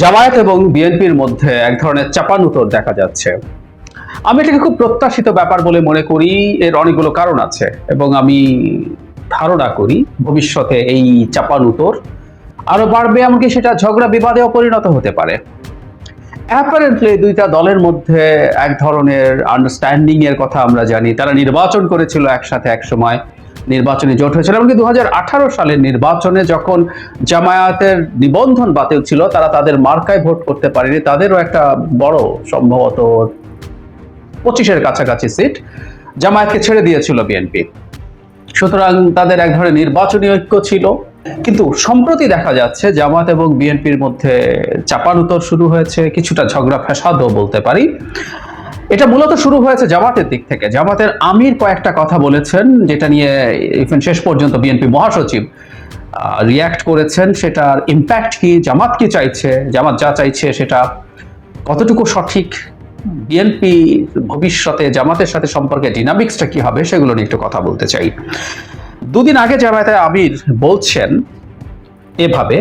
জামায়াত এবং বিএনপির মধ্যে এক ধরনের চাপানুতর দেখা যাচ্ছে। আমি এটাকে খুব প্রত্যাশিত ব্যাপার বলে মনে করি, এর অনেকগুলো কারণ আছে এবং আমি ধারণা করি ভবিষ্যতে এই চাপানুতর আরও বাড়বে, এমনকি সেটা ঝগড়া বিবাদেও পরিণত হতে পারে। অ্যাপারেন্টলি দুইটা দলের মধ্যে এক ধরনের আন্ডারস্ট্যান্ডিং এর কথা আমরা জানি। তারা নির্বাচন করেছিল একসাথে এক সময়। নির্বাচনে জোট হয়েছিল এমনকি দু সালের নির্বাচনে যখন জামায়াতের নিবন্ধন বাতিল ছিল, তারা তাদের মার্কায় ভোট করতে পারেনি। তাদেরও একটা বড় সম্ভবত পঁচিশের কাছাকাছি সিট জামায়াতকে ছেড়ে দিয়েছিল বিএনপি। সুতরাং তাদের এক ধরনের নির্বাচনী ঐক্য ছিল। কিন্তু সম্প্রতি দেখা যাচ্ছে জামাত এবং বিএনপির মধ্যে চাপানুতর শুরু হয়েছে, কিছুটা ঝগড়া ফ্যাসাদও বলতে পারি। এটা মূলত শুরু হয়েছে জামাতের দিক থেকে। জামাতের আমির কয়েকটা কথা বলেছেন, যেটা নিয়ে ইভেন শেষ পর্যন্ত বিএনপি মহাসচিব রিয়াক্ট করেছেন। সেটার ইম্প্যাক্ট কি, জামাত কি চাইছে, জামাত যা চাইছে সেটা কতটুকু সঠিক? বিএনপি ভবিষ্যতে জামাতের সাথে সম্পর্কে ডিনামিক্সটা কি হবে সেগুলো নিয়ে একটু কথা বলতে চাই। দুদিন আগে জামায়াতে আমির বলছেন এভাবে,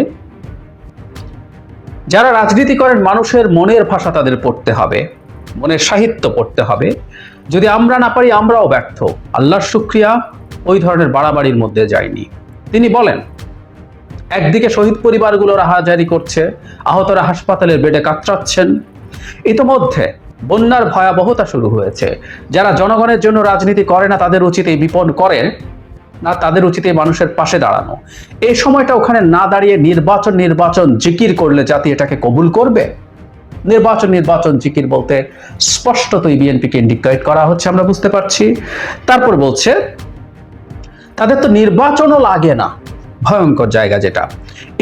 যারা রাজনীতি করেন মানুষের মনের ভাষা তাদের পড়তে হবে। মনের সাহিত্য পড়তে হবে। যদি আমরা না পারি, আমরাও ব্যর্থ। আল্লাহর শুক্রিয়া, ওই ধরনের বাড়াবাড়ির মধ্যে যায়নি তিনি বলেন, একদিকে শহীদ পরিবারগুলো রাহাজারি করছে, আহতরা হাসপাতালের বেডে কাতরাচ্ছেন। ইতোমধ্যে বন্যার ভয়াবহতা শুরু হয়েছে। যারা জনগণের জন্য রাজনীতি করে না, তাদের উচিত এই বিপদ করেন না তাদের উচিত এই মানুষের পাশে দাঁড়ানো। এই সময়টা ওখানে না দাঁড়িয়ে নির্বাচন নির্বাচন, জিকির করলে জাতি এটাকে কবুল করবে? নির্বাচন নির্বাচন জিকির বলতে স্পষ্টতই বিএনপিকে ইন্ডিকেট করা হচ্ছে, আমরা বুঝতে পারছি। তারপর বলছে, তাদের তো নির্বাচনও লাগে না। ভয়ঙ্কর জায়গা যেটা।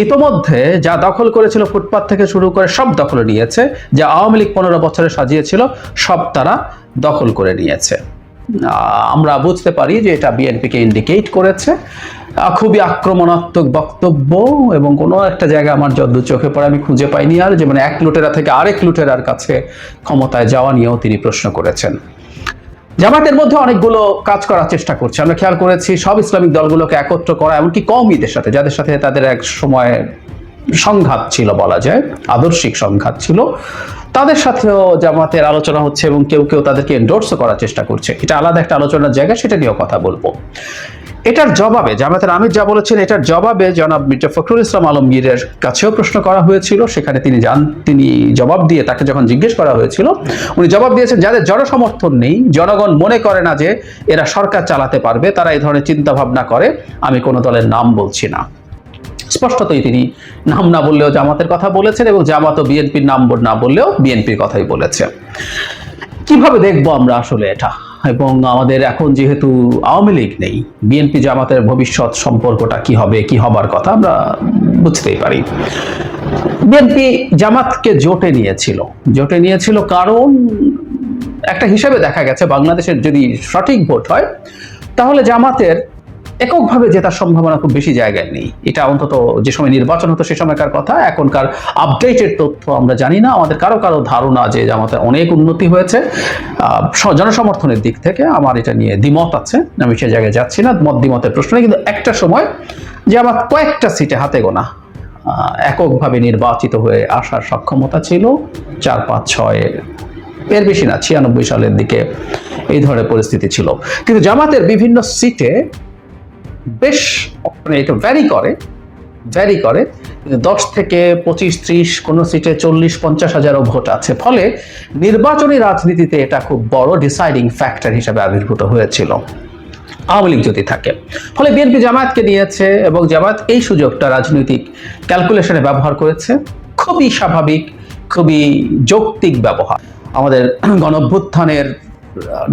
ইতোমধ্যে যা দখল করেছিল ফুটপাত থেকে শুরু করে সব দখল নিয়েছে, যা আওয়ামী লীগ পনেরো বছরে সাজিয়েছিল, সব তারা দখল করে নিয়েছে। আমরা বুঝতে পারি যে এটা বিএনপিকে ইন্ডিকেট করেছে। খুবই আক্রমণাত্মক বক্তব্য এবং কোনো একটা জায়গা আমার যদ্দু চোখে পড়ে, আমি খুঁজে পাইনি আর, যে মানে এক লুটেরা থেকে আরেক লুটেরার কাছে ক্ষমতায় যাওয়া নিয়েও তিনি প্রশ্ন করেছেন। জামাতের মধ্যে অনেকগুলো কাজ করার চেষ্টা করছে। আমরা খেয়াল করেছি, সব ইসলামিক দলগুলোকে একত্র করা, এমনকি কমইদের সাথে, যাদের সাথে তাদের এক সময় সংঘাত ছিল বলা যায়, আদর্শিক সংঘাত ছিল, তাদের সাথেও জামাতের আলোচনা হচ্ছে এবং কেউ কেউ তাদেরকে এন্ডোর্সও করার চেষ্টা করছে। এটা আলাদা একটা আলোচনার জায়গা, সেটা নিয়েও কথা বলব। এটার জবাবে জামাতের আমির যা বলেছেন, এটার জবাবে জনাব মির্জা ফখরুল ইসলাম আলমগীরের কাছেও প্রশ্ন করা হয়েছিল। সেখানে তিনি জান, তিনি জবাব দিয়ে তাকে যখন জিজ্ঞেস করা হয়েছিল, উনি জবাব দিয়েছেন, যাদের জনসমর্থন নেই, জনগণ মনে করে না যে এরা সরকার চালাতে পারবে, তারা এই ধরনের চিন্তা ভাবনা করে, আমি কোনো দলের নাম বলছি না। স্পষ্টতই তিনি নাম না বললেও জামাতের কথা বলেছেন এবং জামাত ও বিএনপির নাম না বললেও বিএনপির কথাই বলেছে। কীভাবে দেখব আমরা আসলে এটা? এবং আমাদের এখন যেহেতু আওয়ামী লীগ নেই, বিএনপি জামাতের ভবিষ্যৎ সম্পর্কটা কি হবে, কি হবার কথা আমরা বুঝতেই পারি। বিএনপি জামাতকে জোটে নিয়েছিল। জোটে নিয়েছিল কারণ একটা হিসাবে দেখা গেছে, বাংলাদেশের যদি সঠিক ভোট হয়, তাহলে জামাতের এককভাবে জেতার সম্ভাবনা খুব বেশি জায়গায় নেই। এটা অন্তত যে সময় নির্বাচন হতো সে সময়কার কথা, এখনকার আপডেটেড তথ্য আমরা জানি না। আমাদের কারও কারও ধারণা যে জামাতের অনেক উন্নতি হয়েছে। জনসমর্থনের দিক থেকে আমার এটা নিয়ে দ্বিমত আছে। আমি সে জায়গায় যাচ্ছি না, মত দ্বিমতের প্রশ্ন কিন্তু একটা সময় যে আমার কয়েকটা সিটে হাতে গোনা এককভাবে নির্বাচিত হয়ে আসার সক্ষমতা ছিল চার, পাঁচ, ছয়, এর বেশি না, ছিয়ানব্বই সালের দিকে এই ধরনের পরিস্থিতি ছিল। কিন্তু জামাতের বিভিন্ন সিটে বেশ মানে এটা ভ্যারি করে ভ্যারি করে। দশ থেকে পঁচিশ, ত্রিশ, কোনো সিটে চল্লিশ, পঞ্চাশ হাজারও ভোট আছে। ফলে নির্বাচনী রাজনীতিতে এটা খুব বড় ডিসাইডিং ফ্যাক্টর হিসেবে আবির্ভূত হয়েছিল। আওয়ামী লীগ যদি থাকে। ফলে বিএনপি জামায়াতকে নিয়েছে এবং জামায়াত এই সুযোগটা রাজনৈতিক ক্যালকুলেশনে ব্যবহার করেছে। খুবই স্বাভাবিক, খুবই যৌক্তিক ব্যবহার। আমাদের গণভ্যুত্থানের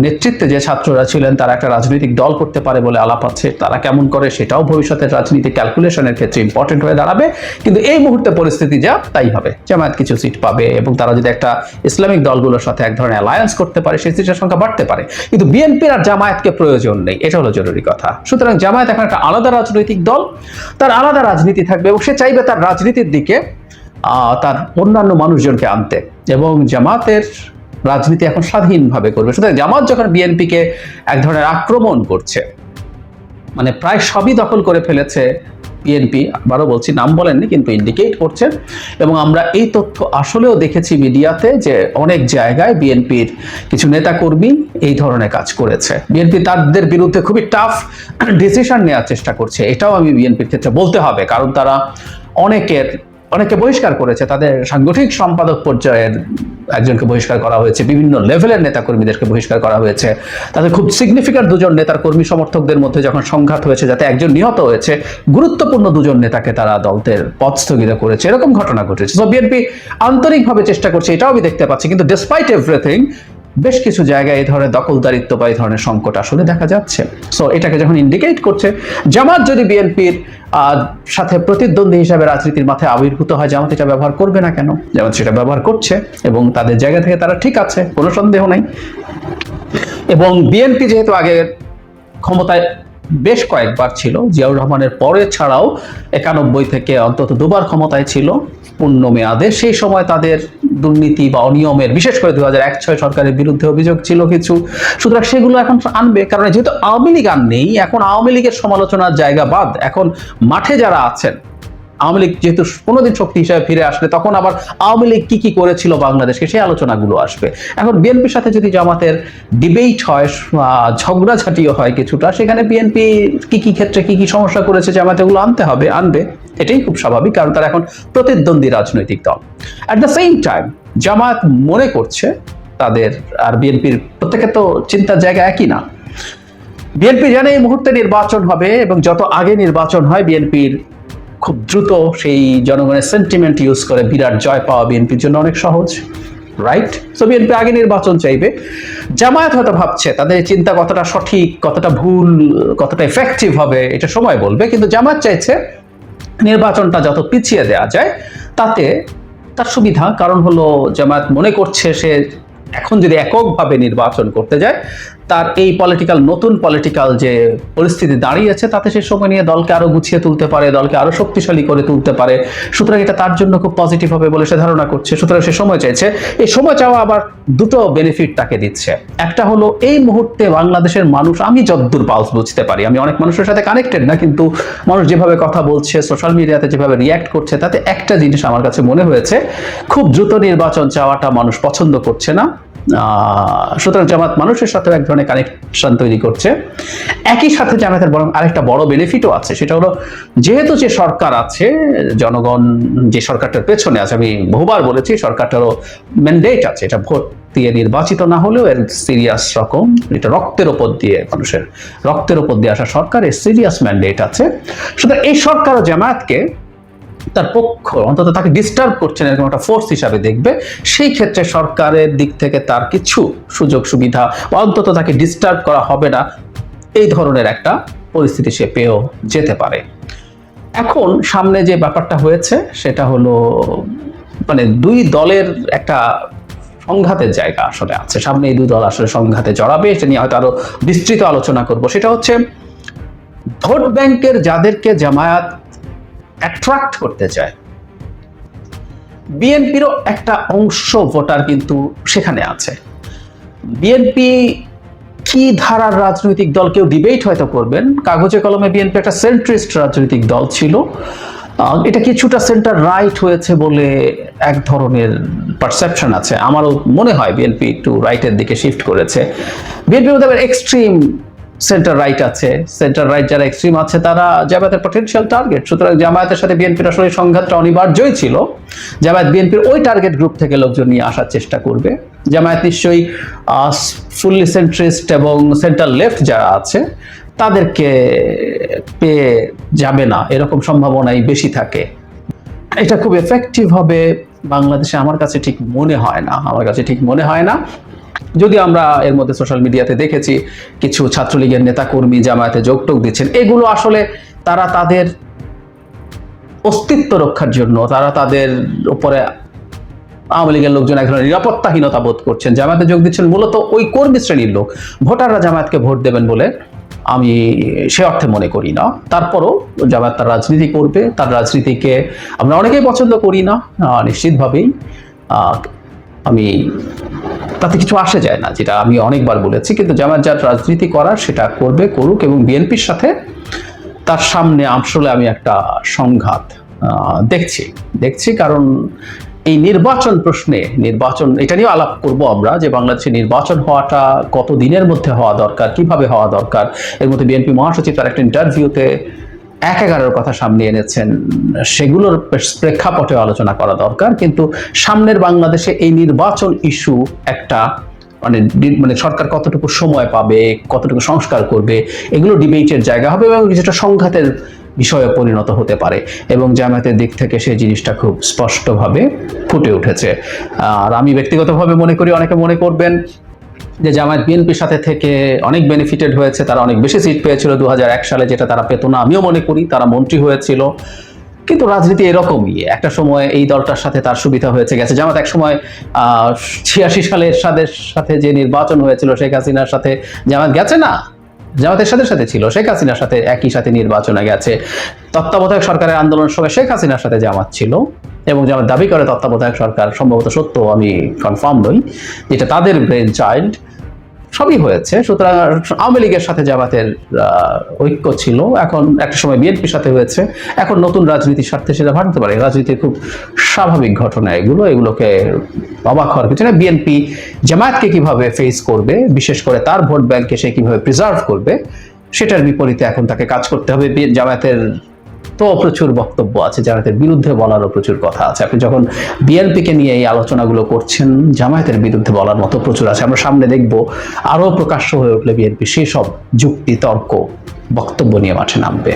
নেতৃত্বে যে ছাত্ররা ছিলেন, তারা একটা রাজনৈতিক দল করতে পারে বলে আলাপ আছে। তারা কেমন করে সেটাও ভবিষ্যতের রাজনীতি ক্যালকুলেশনের ক্ষেত্রে ইম্পর্টেন্ট হয়ে দাঁড়াবে। কিন্তু এই মুহূর্তে পরিস্থিতি যা, তাই হবে। জামায়াত কিছু সিট পাবে এবং তারা যদি একটা ইসলামিক দলগুলোর সাথে এক ধরনের অ্যালায়েন্স করতে পারে, সেই সিটের সংখ্যা বাড়তে পারে। কিন্তু বিএনপির আর জামায়াতকে প্রয়োজন নেই, এটা হলো জরুরি কথা। সুতরাং জামায়াত এখন একটা আলাদা রাজনৈতিক দল, তার আলাদা রাজনীতি থাকবে এবং সে চাইবে তার রাজনীতির দিকে তার অন্যান্য মানুষজনকে আনতে। এবং জামাতের রাজনীতি এখন স্বাধীনভাবে করবে। সুতরাং জামাত যখন বিএনপিকে এক ধরনের আক্রমণ করছে মানে প্রায় সবই দখল করে ফেলেছে বিএনপি, আবারও বলছি, নাম বলেননি কিন্তু ইন্ডিকেট করছে। এবং আমরা এই তথ্য আসলেও দেখেছি মিডিয়াতে যে অনেক জায়গায় বিএনপির কিছু নেতাকর্মী এই ধরনের কাজ করেছে। বিএনপি তাদের বিরুদ্ধে খুবই টাফ ডিসিশন নেওয়ার চেষ্টা করছে। এটাও আমি বিএনপির ক্ষেত্রে বলতে হবে, কারণ তারা অনেকের অনেকে বহিষ্কার করেছে। তাদের সাংগঠনিক সম্পাদক পর্যায়ের একজনকে বহিষ্কার করা হয়েছে। বিভিন্ন লেভেলের নেতাকর্মীদেরকে বহিষ্কার করা হয়েছে। তাদের খুব সিগনিফিক্যান্ট দুজন নেতার কর্মী সমর্থকদের মধ্যে যখন সংঘাত হয়েছে, যাতে একজন নিহত হয়েছে, গুরুত্বপূর্ণ দুজন নেতাকে তারা দলদের পদ স্থগিত করেছে। এরকম ঘটনা ঘটেছে। তো বিএনপি আন্তরিকভাবে চেষ্টা করছে, এটাও আমি দেখতে পাচ্ছি। কিন্তু ডিসপাইট এভরিথিং বেশ কিছু জায়গায় এই ধরনের দখলদারিত্ব বা এই ধরনের সংকট আসলে দেখা যাচ্ছে। সো এটাকে যখন ইন্ডিকেট করছে, জামাত যদি বিএনপির সাথে প্রতিদ্বন্দ্বী হিসাবে রাজনীতির মাথায় আবির্ভূত হয়, জামাত এটা ব্যবহার করবে না কেন? জামাত সেটা ব্যবহার করছে এবং তাদের জায়গা থেকে তারা ঠিক আছে, কোনো সন্দেহ নাই। এবং বিএনপি যেহেতু আগে ক্ষমতায় বেশ কয়েকবার ছিল। জিয়াউর রহমানের পরে ছাড়াও একানব্বই থেকে অন্তত দুবার ক্ষমতায় ছিল পূর্ণ মেয়াদে। সেই সময় তাদের দুর্নীতি বা অনিয়মের, বিশেষ করে দু হাজার এক, ছয় সরকারের বিরুদ্ধে অভিযোগ ছিল কিছু। সুতরাং সেগুলো এখন আনবে, কারণ যেহেতু আওয়ামী লীগ আর নেই, এখন আওয়ামী লীগের সমালোচনার জায়গা বাদ। এখন মাঠে যারা আছেন আওয়ামী লীগ যেহেতু কোনোদিন শক্তি হিসাবে ফিরে আসলে, তখন আবার আওয়ামী লীগ কি কি করেছিল বাংলাদেশকে, সেই আলোচনাগুলো আসবে। এখন বিএনপির সাথে যদি জামাতের ডিবেট হয় ঝগড়াঝাটিও হয় কিছুটা, সেখানে বিএনপি কি কি ক্ষেত্রে কি কি সমস্যা করেছে জামাতে এগুলো আনতে হবে, আনবে। এটাই খুব স্বাভাবিক, কারণ তারা এখন প্রতিদ্বন্দ্বী রাজনৈতিক দল। At the same time Jamaat মনে করছে তাদের আর বিএনপির প্রত্যেকের তো চিন্তার জায়গা একই না। বিএনপি জানে এই মুহূর্তে নির্বাচন হবে এবং যত আগে নির্বাচন হয়, বিএনপির খুব দ্রুত সেই জনগণের সেন্টিমেন্ট ইউজ করে বিরাট জয় পাওয়া বিএনপির জন্য অনেক সহজ রাইট সো বিএনপি আগে নির্বাচন চাইবে। জামায়াত হয়তো ভাবছে, তাদের চিন্তা কতটা সঠিক, কতটা ভুল, কতটা এফেক্টিভ হবে, এটা সময় বলবে। কিন্তু জামায়াত চাইছে নির্বাচনটা যত পিছিয়ে দেওয়া যায়, তাতে তার সুবিধা কারণ হলো জামায়াত মনে করছে সে এখন যদি এককভাবে নির্বাচন করতে যায় তার এই পলিটিক্যাল নতুন পলিটিক্যাল যে পরিস্থিতি দাঁড়িয়েছে, তাতে সে সময় নিয়ে দলকে আরও গুছিয়ে তুলতে পারে, দলকে আরও শক্তিশালী করে তুলতে পারে। সুতরাং এটা তার জন্য খুব পজিটিভ হবে বলে সে ধারণা করছে। সুতরাং সে সময় চাইছে। এই সময় চাওয়া আবার দুটো বেনিফিট তাকে দিচ্ছে। একটা হলো, এই মুহূর্তে বাংলাদেশের মানুষ, আমি যদ্দূর পালস বুঝতে পারি, আমি অনেক মানুষের সাথে কানেক্টেড না, কিন্তু মানুষ যেভাবে কথা বলছে সোশ্যাল মিডিয়াতে যেভাবে রিয়্যাক্ট করছে, তাতে একটা জিনিস আমার কাছে মনে হয়েছে, খুব দ্রুত নির্বাচন চাওয়াটা মানুষ পছন্দ করছে না। সুতরাং জামাত মানুষের সাথেও এক ধরনের কানেকশন তৈরি করছে। একই সাথে জামাতের বরং আরেকটা বড় বেনিফিটও আছে, সেটা হলো যেহেতু যে সরকার আছে, জনগণ যে সরকারটার পেছনে আছে, আমি বহুবার বলেছি সরকারটারও ম্যান্ডেট আছে, এটা ভোট দিয়ে নির্বাচিত না হলেও এর সিরিয়াস রকম, এটা রক্তের ওপর দিয়ে মানুষের, রক্তের ওপর দিয়ে আসা সরকারের সিরিয়াস ম্যান্ডেট আছে। সুতরাং এই সরকারও জামায়াতকে তার পক্ষ, অন্তত তাকে ডিস্টার্ব করছেন এরকম একটা ফোর্স হিসাবে দেখবে, সেই ক্ষেত্রে সরকারের দিক থেকে তার কিছু সুযোগ সুবিধা অন্তত তাকে ডিস্টার্ব করা হবে না, এই ধরনের একটা পরিস্থিতি সে পেয়েও যেতে পারে। এখন সামনে যে ব্যাপারটা হয়েছে, সেটা হলো মানে দুই দলের একটা সংঘাতের জায়গা আসলে আছে। সামনে এই দুই দল আসলে সংঘাতে জড়াবে, এটা নিয়ে হয়তো আরও বিস্তৃত আলোচনা করব। সেটা হচ্ছে, ভোট ব্যাংকের যাদেরকে জামায়াত অ্যাট্রাক্ট করতে চায়। বিএনপিরও একটা অংশ ভোটার কিন্তু সেখানে আছে। বিএনপি কি ধারার রাজনৈতিক দল কেউ ডিবেট হয়তো করবেন। কাগজে কলমে বিএনপি একটা সেন্ট্রিস্ট রাজনৈতিক দল ছিল। এটা কিছুটা সেন্টার রাইট হয়েছে বলে এক ধরনের পারসেপশন আছে। আমারও মনে হয় বিএনপি একটু রাইটের দিকে শিফট করেছে। বিএনপির মধ্যে এক্সট্রিম সেন্টার রাইট আছে। সেন্টার রাইট যারা এক্সট্রিম আছে, তারা জামায়াতের পটেনশিয়াল টার্গেট সুতরাং জামায়াতের সাথে বিএনপির আসলে সংঘাতটা অনিবার্যই ছিল। জামায়াত বিএনপির ওই টার্গেট গ্রুপ থেকে লোকজন নিয়ে আসার চেষ্টা করবে। জামায়াত নিশ্চয়ই ফুললি সেন্ট্রিস্ট এবং সেন্ট্রাল লেফট যারা আছে, তাদেরকে পেয়ে যাবে না। এরকম সম্ভাবনাই বেশি থাকে। এটা খুব এফেক্টিভ হবে। বাংলাদেশে আমার কাছে ঠিক মনে হয় না। আমার কাছে ঠিক মনে হয় না। যদি আমরা এর মধ্যে সোশ্যাল মিডিয়াতে দেখেছি, কিছু ছাত্রলীগের নেতাকর্মী জামায়াতে যোগটোক দিচ্ছেন। এগুলো আসলে তারা তাদের অস্তিত্ব রক্ষার জন্য, তারা তাদের উপরে আওয়ামী লীগের লোকজন ধরনের নিরাপত্তাহীনতা বোধ করছেন। জামায়াতে যোগ দিচ্ছেন মূলত ওই কর্মী শ্রেণির লোক। ভোটাররা জামায়াতকে ভোট দেবেন বলে আমি সে অর্থে মনে করি না। তারপরও জামায়াত তার রাজনীতি করবে, তার রাজনীতিকে আমরা অনেকেই পছন্দ করি না। নিশ্চিতভাবেই আমি তাতে কিছু আসে যায় না, যেটা আমি অনেকবার বলেছি। কিন্তু জামাত যার রাজনীতি করার সেটা করবে, করুক এবং বিএনপির সাথে তার সামনে আসলে আমি একটা সংঘাত দেখছি। দেখছি কারণ এই নির্বাচন প্রশ্নে, নির্বাচন, এটা নিয়ে আলাপ করব আমরা যে বাংলাদেশে নির্বাচন হওয়াটা কত দিনের মধ্যে হওয়া দরকার, কীভাবে হওয়া দরকার। এর মধ্যে বিএনপি মহাসচিব তার একটা ইন্টারভিউতে এক এগারোর কথা সামনে এনেছেন। সেগুলোর প্রেক্ষাপটে আলোচনা করা দরকার, কিন্তু সামনের বাংলাদেশে এই নির্বাচন ইস্যু একটা মানে মানে সরকার কতটুকু সময় পাবে, কতটুকু সংস্কার করবে, এগুলো ডিবেটের জায়গা হবে এবং কিছুটা সংঘাতের বিষয়ে পরিণত হতে পারে এবং জামায়াতের দিক থেকে সেই জিনিসটা খুব স্পষ্টভাবে ফুটে উঠেছে। আর আমি ব্যক্তিগতভাবে মনে করি, অনেকে মনে করবেন যে জামায়াত বিএনপির সাথে থেকে অনেক বেনিফিটেড হয়েছে, তারা অনেক বেশি সিট পেয়েছিল দু সালে, যেটা তারা পেত না, আমিও মনে করি তারা মন্ত্রী হয়েছিল। কিন্তু রাজনীতি এরকমই, একটা সময় এই দলটার সাথে তার সুবিধা হয়েছে, গেছে জামাত এক সময় ছিয়াশি সালের সাথে সাথে যে নির্বাচন হয়েছিল, শেখ হাসিনার সাথে, জামাত গেছে না, জামাতের সাথে সাথে ছিল, শেখ হাসিনার সাথে একই সাথে নির্বাচনে গেছে। তত্ত্বাবধায়ক সরকারের আন্দোলনের সময় শেখ হাসিনার সাথে জামাত ছিল। এবং জামাত দাবি করে তত্ত্বাবধায়ক সরকার, সম্ভবত সত্য, আমি কনফার্ম নই, যেটা তাদের ব্রেন চাইল্ড সবই হয়েছে। সুতরাং আওয়ামী লীগের সাথে জামাতের ঐক্য ছিল। এখন একটা সময় বিএনপির সাথে হয়েছে। এখন নতুন রাজনীতির স্বার্থে সেটা ভাবতে পারে। রাজনীতির খুব স্বাভাবিক ঘটনা এগুলো। এগুলোকে অবাক হওয়ার কিছু না। বিএনপি জামায়াতকে কীভাবে ফেস করবে, বিশেষ করে তার ভোট ব্যাংকে সে কীভাবে প্রিজার্ভ করবে, সেটার বিপরীতে এখন তাকে কাজ করতে হবে। জামায়াতের তো প্রচুর বক্তব্য আছে জামায়াতের বিরুদ্ধে বলারও প্রচুর কথা আছে। আপনি যখন বিএনপিকে নিয়ে এই আলোচনাগুলো করছেন, জামায়াতের বিরুদ্ধে বলার মতো প্রচুর আছে। আমরা সামনে দেখব আরও প্রকাশ্য হয়ে উঠলে বিএনপি সেই সব যুক্তি, তর্ক, বক্তব্য নিয়ে মাঠে নামবে।